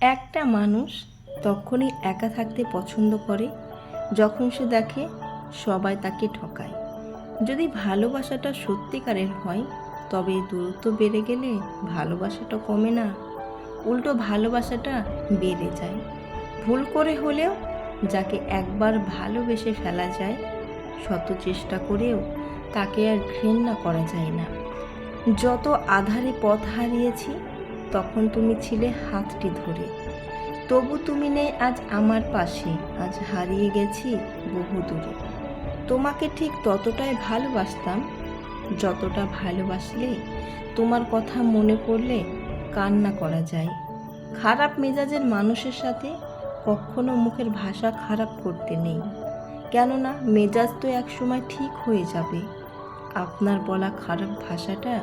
একটা মানুষ তখনই একা থাকতে পছন্দ করে যখন সে দেখে সবাই তাকে ঠকায়। যদি ভালোবাসাটা সত্যিকারের হয়, তবে দূরত্ব বেড়ে গেলে ভালোবাসাটা কমে না। উল্টো ভালোবাসাটা বেড়ে যায়। ভুল করে হলেও যাকে একবার ভালোবেসে ফেলা যায়, শত চেষ্টা করেও তাকে আর ঘৃণা করা যায় না। যত আধারে পথ হারিয়েছি তখন তুমি ছিলে হাতটি ধরে। তবু তুমি নেই আজ আমার পাশে, আজ হারিয়ে গেছি বহু দূরে। তোমাকে ঠিক ততটাই ভালোবাসতাম, যতটা ভালোবাসলে তোমার কথা মনে পড়লে কান্না করা যায়। খারাপ মেজাজের মানুষের সাথে কখনো মুখের ভাষা খারাপ করতে নেই। কেননা মেজাজ তো একসময় ঠিক হয়ে যাবে। আপনার বলা খারাপ ভাষাটা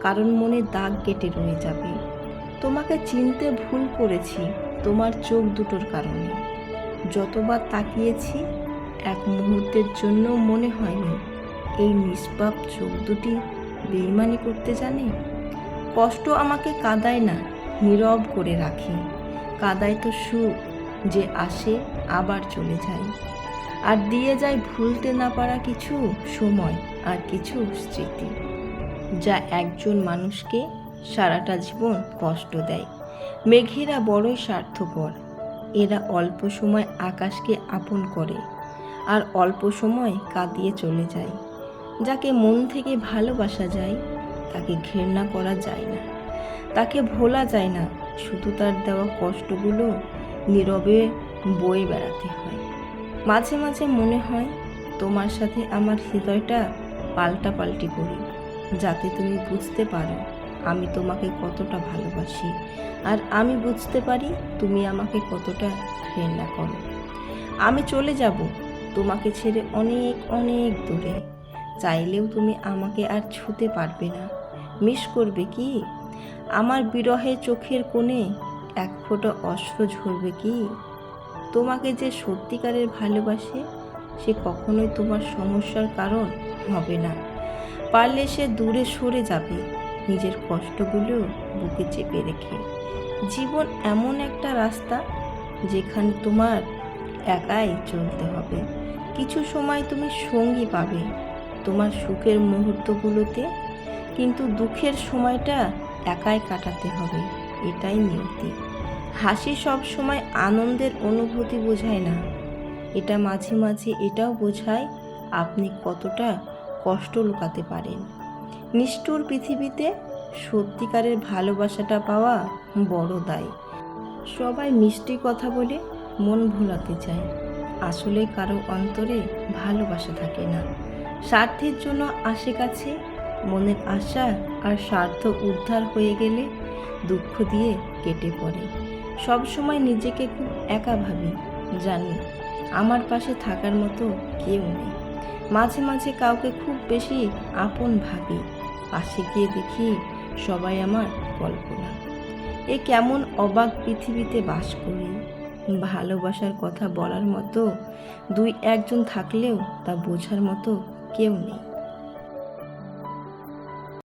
কারণ মনে দাগ কেটে রয়ে যাবে। তোমাকে চিনতে ভুল করেছি, তোমার চোখ দুটোর কারণে। যতবার তাকিয়েছি, এক মুহূর্তের জন্য মনে হয়নি, এই নিষ্পাপ চোখ দুটি বেইমানি করতে জানে? কষ্ট আমাকে কাদায় না, নীরব করে রাখে। কাদায় তো সুখ যে আসে, আবার চলে যায়। আর দিয়ে যায় ভুলতে না পারা কিছু সময় আর কিছু স্মৃতি। যা একজন মানুষকে সারাটা জীবন কষ্ট দেয়। মেঘেরা বড়ই স্বার্থপর। এরা অল্প সময় আকাশকে আপন করে আর অল্প সময় কাঁদিয়ে চলে যায়। যাকে মন থেকে ভালোবাসা যায়, তাকে ঘৃণা করা যায় না। তাকে ভোলা যায় না। শুধু তার দেওয়া কষ্টগুলো নীরবে বয়ে বেড়াতে হয়। মাঝে মাঝে মনে হয়, তোমার সাথে আমার হৃদয়টা পাল্টা পাল্টি করি, যাতে তুমি বুঝতে পারো আমি তোমাকে কতটা ভালোবাসি। আর আমি বুঝতে পারি তুমি আমাকে কতটা ঘৃণা করো। আমি চলে যাব তোমাকে ছেড়ে অনেক অনেক দূরে। চাইলেও তুমি আমাকে আর ছুতে পারবে না। মিস করবে কি? আমার বিরহে চোখের কোণে এক ফোঁটা অশ্র ঝরবে কি? তোমাকে যে সত্যিকারের ভালোবাসে, সে কখনোই তোমার সমস্যার কারণ হবে না। পারলে সে দূরে সরে যাবে। নিজের কষ্টগুলো বুকে চেপে রেখে। জীবন এমন একটা রাস্তা যেখানে তোমার একাই চলতে হবে। কিছু সময় তুমি সঙ্গী পাবে তোমার সুখের মুহূর্তগুলোতে, কিন্তু দুঃখের সময়টা একাই কাটাতে হবে, এটাই নিয়তি। হাসি সব সময় আনন্দের অনুভূতি বোঝায় না। এটা মাঝে মাঝে এটাও বোঝায় আপনি কতটা কষ্ট লুকাতে পারেন। নিষ্ঠুর পৃথিবীতে সত্যিকারের ভালোবাসাটা পাওয়া বড় দায়। সবাই মিষ্টি কথা বলে মন ভোলাতে চায়। আসলে কারও অন্তরে ভালোবাসা থাকে না। স্বার্থের জন্য আসে কাছে, মনের আশা আর স্বার্থ উদ্ধার হয়ে গেলে দুঃখ দিয়ে কেটে পড়ে। সব সময় নিজেকে খুব একা ভাবি, জানি আমার পাশে থাকার মতো কেউ নেই। মাঝে মাঝে কাউকে খুব বেশি আপন ভাবি। পাশে গিয়ে দেখি সবাই আমার কল্পনা। এ কেমন অবাক পৃথিবীতে বাস করি। ভালোবাসার কথা বলার মতো দুই একজন থাকলেও তা বোঝার মতো কেউ নেই।